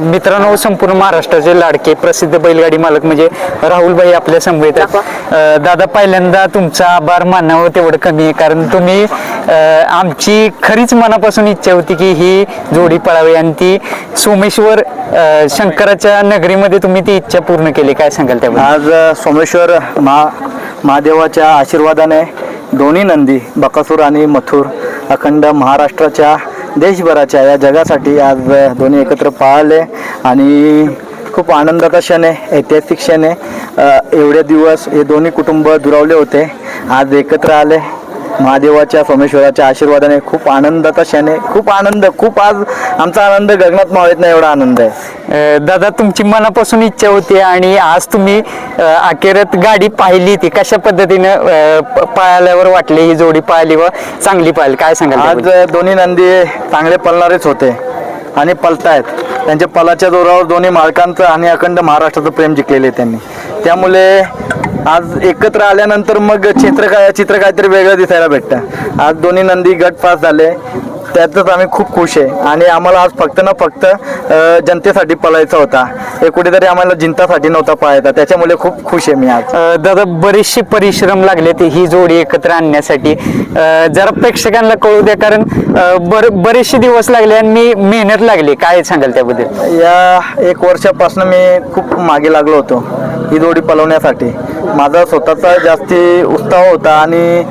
मित्रांनो संपूर्ण महाराष्ट्राचे लाडके प्रसिद्ध बैलगाडी मालक म्हणजे राहुलभाई आपल्या समवेत आहेत. अं, दादा पहिल्यांदा तुमचा आभार मानावं तेवढं कमी आहे कारण तुम्ही अं, आमची खरीच मनापासून इच्छा होती की ही जोडी पळावी आणि ती सोमेश्वर अं, शंकराच्या नगरीमध्ये तुम्ही ती इच्छा पूर्ण केली. काय सांगाल त्याबद्दल? आज अ, सोमेश्वर महा महादेवाच्या आशीर्वादाने दोन्ही नंदी बकासूर आणि मथुर अखंड महाराष्ट्राच्या देशभराच्या या जगासाठी आज दोन्ही एकत्र पाळले आणि खूप आनंदाचा क्षण आहे ऐतिहासिक क्षण आहे. एवढे दिवस हे दोन्ही कुटुंब दुरावले होते. आज एकत्र आले. महादेवाच्या सोमेश्वराच्या आशीर्वादाने खूप आनंदाचा क्षण आहे खूप आनंद खूप आज आमचा आनंद गगनात मावत नाही एवढा आनंद आहे. दादा तुमची मनापासून इच्छा होती आणि आज तुम्ही अखेरत गाडी पाहिली ती. कशा पद्धतीनं पळाल्यावर वाटली ही जोडी पाहिली व चांगली पाहिली? काय सांगाल आज? दोन्ही नंदी चांगले पळणारेच होते आणि पलतायत त्यांच्या पलाच्या जोरावर दोन्ही मालकांचं आणि अखंड महाराष्ट्राचं प्रेम जिंकलेले आहे त्यांनी. त्यामुळे आज एकत्र आल्यानंतर मग चित्र काय चित्र काहीतरी वेगळं दिसायला भेटतं. आज दोन्ही नंदी गट पास झाले. त्यातच आम्ही खूप खुश आहे. आणि आम्हाला आज फक्त ना फक्त जनतेसाठी पळायचा होता. हे कुठेतरी आम्हाला जिंतासाठी नव्हता पळायचा. त्याच्यामुळे खूप खुश आहे मी आज. दादा बरेचसे परिश्रम लागले ते ही जोडी एकत्र आणण्यासाठी. जरा प्रेक्षकांना कळू द्या कारण बर बरेचसे दिवस लागले आणि मी मेहनत लागली. काय सांगाल त्याबद्दल? या एक वर्षापासून मी खूप मागे लागलो होतो ही जोडी पलवण्यासाठी माझा स्वतःचा जास्ती उत्साह होता आणि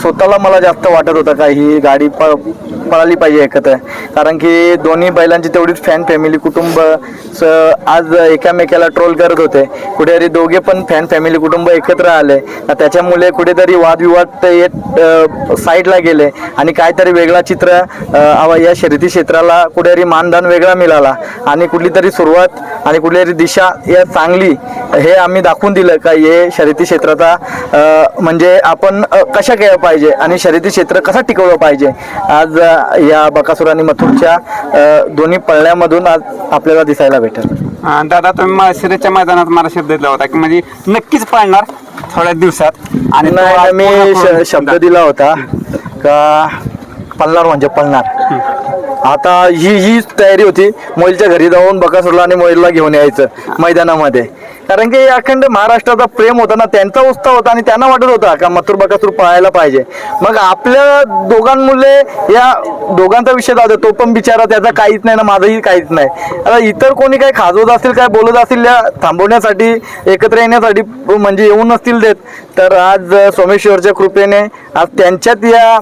स्वतःला मला जास्त वाटत होतं का ही गाडी प पळाली पाहिजे एकत्र. कारण की दोन्ही बैलांची तेवढीच फॅन फॅमिली कुटुंब स आज एकामेकाला ट्रोल करत होते. कुठेतरी दोघे पण फॅन फॅमिली कुटुंब एकत्र आले. त्याच्यामुळे कुठेतरी वादविवाद ते येत साईडला गेले. आणि काहीतरी वेगळा चित्र हवा या शर्यती क्षेत्राला कुठेतरी मानधन वेगळा मिळाला. आणि कुठली तरी सुरुवात आणि कुठली तरी दिशा या चांगली हे आम्ही दाखवून दिलं का हे शर्यती क्षेत्राचा म्हणजे आपण कशा केलं पाहिजे आणि शर्यती क्षेत्र कसं टिकवलं पाहिजे. आज या बकासूर आणि मथुरच्या दोन्ही पळण्यामधून आज आपल्याला दिसायला भेटेल. दादा तुम्ही माळशिरसच्या मैदानात मला शब्द दिला होता की म्हणजे नक्कीच पाळणार थोड्या दिवसात. आणि मी शब्द. दिला होता का पळणार म्हणजे पळणार. आता ही ही तयारी होती मोईलच्या घरी जाऊन बकासूरला आणि मोईलला घेऊन यायचं मैदानामध्ये. कारण की अखंड महाराष्ट्राचा प्रेम होता ना त्यांचा उत्साह होता आणि त्यांना वाटत होता का मथुर बकासूर पळायला पाहिजे. मग आपल्या दोघांमुळे या दोघांचा विषय जाऊ तो पण बिचारा त्याचा काहीच नाही ना माझंही काहीच नाही. आता इतर कोणी काही खाजवत असतील काय बोलत असतील या थांबवण्यासाठी एकत्र येण्यासाठी म्हणजे येऊन नसतील देत. तर आज सोमेश्वरच्या कृपेने आज त्यांच्यात या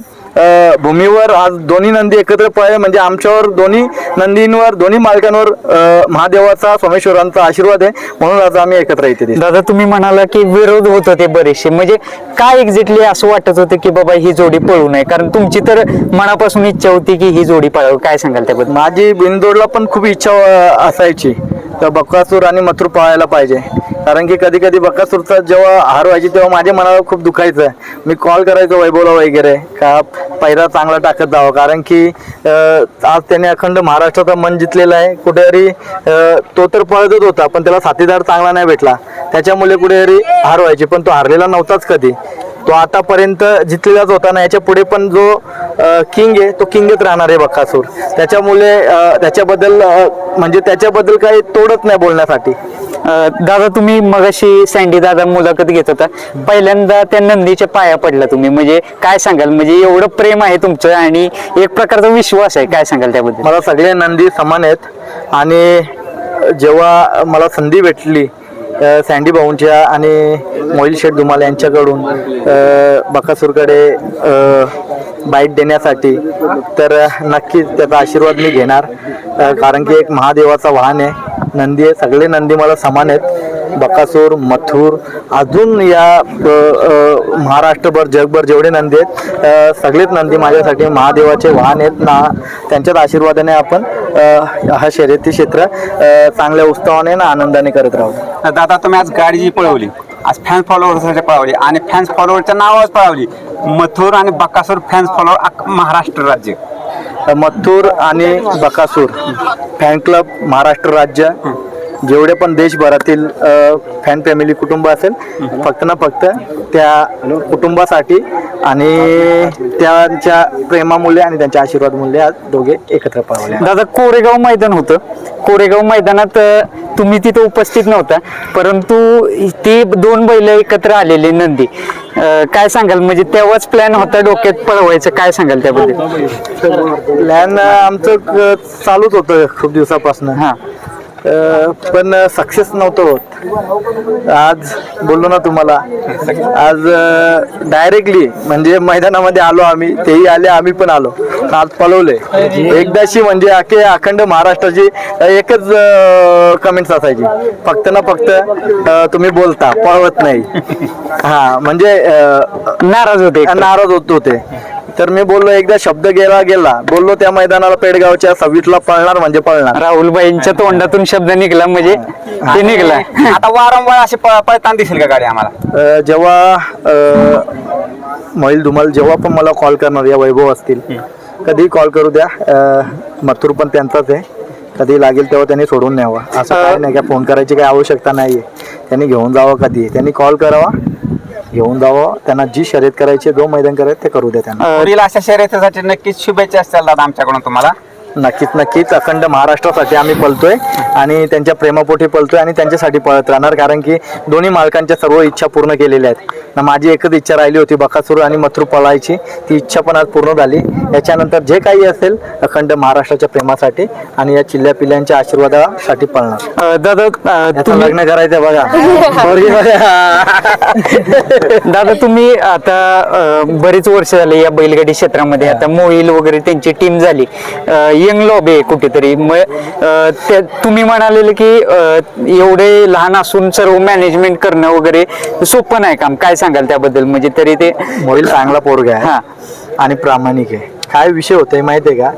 भूमीवर आज दोन्ही नंदी एकत्र पळले. म्हणजे आमच्यावर दोन्ही नंदींवर दोन्ही मालकांवर महादेवाचा सोमेश्वरांचा आशीर्वाद आहे. म्हणून आज आम्ही एकत्र येते दादा तुम्ही म्हणाला की विरोध होत होते बरेचसे. म्हणजे काय एक्झॅक्टली असं वाटत होतं की बाबा ही जोडी पळू नये? कारण तुमची तर मनापासून इच्छा होती की ही जोडी पळावी. काय सांगाल त्याबद्दल? माझी बिनदोडला पण खूप इच्छा असायची. तर बकासूर आणि मथुर पळायला पाहिजे. कारण की कधी कधी बकासूरचा जेव्हा हार व्हायची तेव्हा माझ्या मनाला खूप दुखायचं. मी कॉल करायचो वैभवला वगैरे का पहिला चांगला टाकत जावं. कारण की आज त्याने अखंड महाराष्ट्राचा मन जिंकलेला आहे. कुठेतरी तो तर पळतच होता पण त्याला साथीदार चांगला नाही भेटला. त्याच्यामुळे कुठेतरी हार व्हायची पण तो हारलेला नव्हताच कधी. तो आतापर्यंत जिंकलेलाच होता ना याच्यापुढे पण जो किंग आहे तो किंगच राहणार आहे बकासूर त्याच्यामुळे त्याच्याबद्दल म्हणजे त्याच्याबद्दल काही तोडत नाही बोलण्यासाठी. दादा तुम्ही मगाशी सँडी दादा मुलाखत घेत होता. पहिल्यांदा त्या नंदीच्या पाया पडला तुम्ही. म्हणजे काय सांगाल? म्हणजे एवढं प्रेम आहे तुमचं आणि एक प्रकारचा विश्वास आहे. काय सांगाल त्याबद्दल? मला सगळे नंदी समान आहेत. आणि जेव्हा मला संधी भेटली सँडी भाऊंच्या आणि मोहिल शेठ धुमाल यांच्याकडून बकासूरकडे बाईट देण्यासाठी. तर नक्कीच त्याचा आशीर्वाद मी घेणार. कारण की एक महादेवाचा वाहन आहे. नंदी आहे. सगळे नंदी मला समान आहेत. बकासूर मथुर अजून या महाराष्ट्रभर जगभर जेवढे नंदी आहेत सगळेच नंदी माझ्यासाठी महादेवाचे वाहन आहेत. ना त्यांच्याच आशीर्वादाने आपण हा शर्यती क्षेत्र चांगल्या उत्साहाने ना आनंदाने करत राहू. दादा तुम्ही आज गाडी जी पळवली आज फॅन्स फॉलोअर्ससाठी पळवली आणि फॅन्स फॉलोअरच्या नावावर पळवली. मथुर आणि बकासूर फॅन्स फॉलोअर महाराष्ट्र राज्य. मथुर आणि बकासूर फॅन क्लब महाराष्ट्र राज्य. जेवढे पण देशभरातील फॅन फॅमिली कुटुंब असेल फक्त ना फक्त त्या कुटुंबासाठी आणि त्यांच्या प्रेमामुळे आणि त्यांच्या आशीर्वाद मूल्य आज दोघे एकत्र पावले. दादा कोरेगाव मैदान होतं. कोरेगाव मैदानात तुम्ही तिथे उपस्थित नव्हता परंतु ती दोन बैल एकत्र आलेली नंदी. काय सांगाल? म्हणजे तेव्हाच प्लॅन होता डोक्यात पळवायचं काय सांगाल त्याबद्दल? प्लॅन आमचं चालूच होतं खूप दिवसापासून. हा. पण सक्सेस नव्हतं होत. आज बोललो ना तुम्हाला. आज डायरेक्टली म्हणजे मैदानामध्ये आलो आम्ही. तेही आले आम्ही पण आलो. आज पळवले. एकदाशी म्हणजे अखे अखंड महाराष्ट्राची एकच कमेंट्स असायची. फक्त ना फक्त तुम्ही बोलता पळवत नाही. हा म्हणजे नाराज होते. नाराज होत होते. तर मी बोललो एकदा शब्द गेला गेला. बोललो त्या मैदानाला पेडगावच्या सव्वीसला पळणार म्हणजे पळणार. राहुलबाईंच्या तोंडातून शब्द निघला म्हणजे ते निघला. आता वारंवार असे प- पळताना दिसेल का गाडी आम्हाला? अ, जेव्हा अ, मोहिल धुमाल जेव्हा पण मला कॉल करणार या वैभव असतील. कधी कॉल करू द्या. अ, मथुर पण त्यांचाच आहे. कधी लागेल तेव्हा त्यांनी सोडून न्यावा. असं काय नाही का फोन करायची काही आवश्यकता नाहीये. त्यांनी घेऊन जावं कधी त्यांनी कॉल करावा. घेऊन जावं. त्यांना जी शर्यत करायची जो मैदान करायचं ते करू द्या त्यांना. अशा शर्यतीसाठी नक्कीच शुभेच्छा असतील दादा आमच्याकडून तुम्हाला. नक्कीच नक्कीच. अखंड महाराष्ट्रासाठी आम्ही पळतोय आणि त्यांच्या प्रेमापोटी पळतोय आणि त्यांच्यासाठी पळत राहणार कारण की दोन्ही मालकांच्या सर्व इच्छा पूर्ण केलेल्या आहेत. ना माझी एकच इच्छा राहिली होती बकासूर आणि मथुर पळायची. ती इच्छा पण आज पूर्ण झाली. याच्यानंतर जे काही असेल अखंड महाराष्ट्राच्या प्रेमासाठी आणि या चिल्ल्या पिल्ल्यांच्या आशीर्वादासाठी पळणार. दादा अ, याचं तुम्ही लग्न करायचं बघा. पोरगी बघा. दादा तुम्ही आता अ, बरीच वर्ष झाली या बैलगाडी क्षेत्रामध्ये. आता मोहिल वगैरे त्यांची टीम झाली. यंग लॉबी आहे कुठेतरी. मग अ, त्या- तुम्ही म्हणालेलं की अ, एवढे लहान असून सर्व मॅनेजमेंट करणं वगैरे सोपं नाही काम. काय सांगाल त्याबद्दल? म्हणजे तरी ते मोहिल चांगला पोरगा हा. आहे आणि प्रामाणिक आहे. काय विषय होतोय माहितीये का?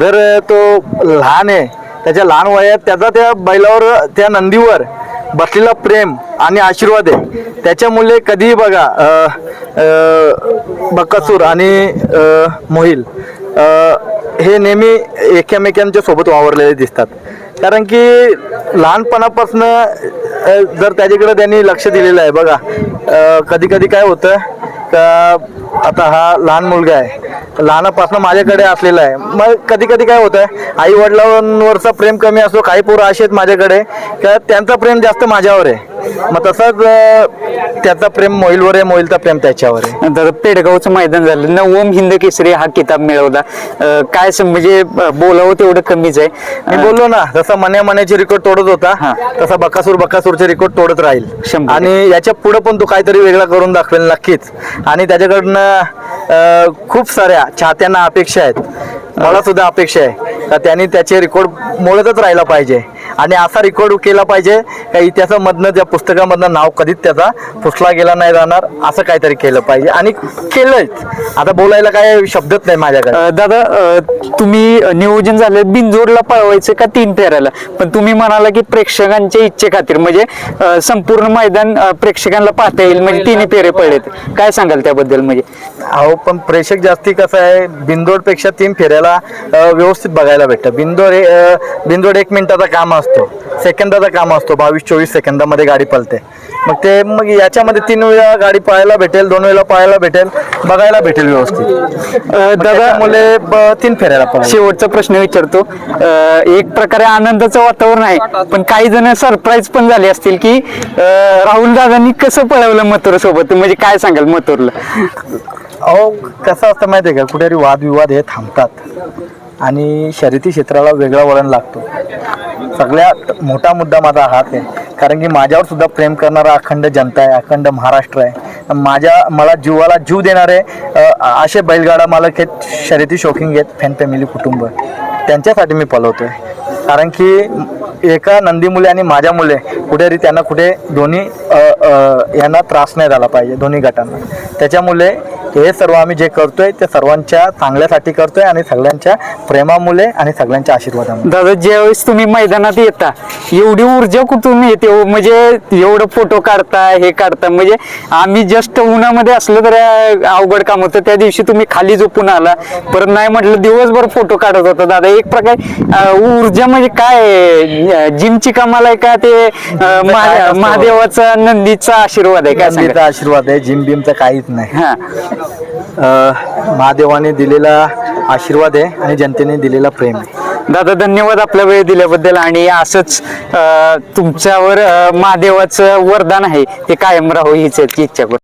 जर तो लहान आहे त्याच्या लहान वयात त्याचा त्या बैलावर त्या नंदीवर बसलेला प्रेम आणि आशीर्वाद आहे. त्याच्यामुळे कधीही बघा अं, बकासूर आणि मोहिल हे नेहमी एकमेकांच्या सोबत वावरलेले दिसतात. कारण की लहानपणापासून जर त्याच्याकडे त्यांनी लक्ष दिलेलं आहे बघा कधी कधी काय होतं का आता हा लहान मुलगा आहे. लहानापासून माझ्याकडे असलेला आहे. मग कधी कधी काय होतं आई वडिलांवरचा प्रेम कमी असतो काही पोरं असे आहेत माझ्याकडे का त्यांचा प्रेम जास्त माझ्यावर आहे. मग तसंच अं, त्याचा प्रेम मोहिलवर आहे मोहिलचा प्रेम त्याच्यावर आहे. दादा पेडगावचं मैदान झालं. नवम हिंद केसरी हा किताब मिळवला. अ, काय सम- म्हणजे अ, बोलावं तेवढं कमीच आहे. मी बोललो ना जसं मन्या मन्याचे रेकॉर्ड तोडत होता हा. तसा बकासूर बकासूरचे रेकॉर्ड तोडत राहील. शंभर. आणि याच्यापुढे पण तो काहीतरी वेगळा करून दाखवेल नक्कीच. आणि त्याच्याकडनं अं, खूप साऱ्या चाहत्यांना अपेक्षा आहेत. मला सुद्धा अपेक्षा आहे. का त्यांनी त्याचे रेकॉर्ड मोडतच राहिला पाहिजे. आणि असा रेकॉर्ड केला पाहिजे. का इतिहासामधनं त्या पुस्तकामधनं नाव कधीच त्याचा पुसला गेला नाही जाणार असं काहीतरी केलं पाहिजे. आणि केलंच. आता बोलायला काय शब्दच नाही माझ्याकडे. दादा तुम्ही नियोजन झालं बिनजोडला पळवायचं का तीन फेऱ्याला? पण तुम्ही म्हणाला की प्रेक्षकांच्या इच्छे खातीर म्हणजे संपूर्ण मैदान प्रेक्षकांना पाहता येईल म्हणजे तिन्ही फेरे पडलेत काय सांगाल त्याबद्दल म्हणजे? अहो पण प्रेक्षक जास्ती कसं आहे बिंदोडपेक्षा तीन फेऱ्याला व्यवस्थित बघायला भेटतं. बिंदोड हे, बिंदोड एक मिनिटाचा काम असतो. सेकंदाचा काम असतो. बावीस चोवीस सेकंदामध्ये गाडी पळते मग ते मग याच्यामध्ये तीन वेळा गाडी पळायला भेटेल दोन वेळा पळायला भेटेल बघायला भेटेल व्यवस्थित. दादा मुले तीन फेऱ्याला पळायला. शेवटचा प्रश्न विचारतो. अ, एक प्रकारे आनंदाचं वातावरण आहे पण काही जण सरप्राईज पण झाले असतील की अ, राहुल दादांनी कसं पळवलं मथुर सोबत म्हणजे काय सांगाल मथुरला? अहो कसं असतं माहिती आहे का? कुठेतरी वादविवाद हे थांबतात. आणि शर्यती क्षेत्राला वेगळा वळण लागतो. सगळ्यात मोठा मुद्दा माझा हाच आहे कारण की माझ्यावर सुद्धा प्रेम करणारा अखंड जनता आहे अखंड महाराष्ट्र आहे. माझ्या मला जीवाला जीव देणारे असे बैलगाडा मालक आहेत शर्यती शौकिंग आहेत फॅन फॅमिली कुटुंब. त्यांच्यासाठी मी पलवतो आहे कारण की एका नंदी मुले आणि माझ्या मुले कुठेतरी त्यांना कुठे दोन्ही यांना त्रास नाही झाला पाहिजे दोन्ही गटांना. त्याच्यामुळे हे सर्व आम्ही जे करतोय ते सर्वांच्या चांगल्यासाठी करतोय आणि सगळ्यांच्या प्रेमामुळे आणि सगळ्यांच्या आशीर्वादामुळे. दादा ज्यावेळेस तुम्ही मैदानात येता एवढी ऊर्जा कुठून येते हो? म्हणजे एवढं फोटो काढता हे काढता म्हणजे आम्ही जस्ट उन्हामध्ये असलं तर अवघड काम होतं. त्या दिवशी तुम्ही खाली झोपून आला. परत नाही म्हटलं दिवसभर फोटो काढत होता. दादा एक प्रकारे ऊर्जा म्हणजे काय? जिमची कमाल आहे का ते? महादेवाचा नंदीचा आशीर्वाद आहे सांगा? आशीर्वाद आहे जिम बिमचा काहीच नाही. हा. महादेवाने दिलेला आशीर्वाद आहे आणि जनतेने दिलेला प्रेम आहे. दादा धन्यवाद आपला वेळ दिल्याबद्दल आणि असंच तुमच्यावर महादेवाचं वरदान आहे ते कायम राहू हीच इच्छा करतो.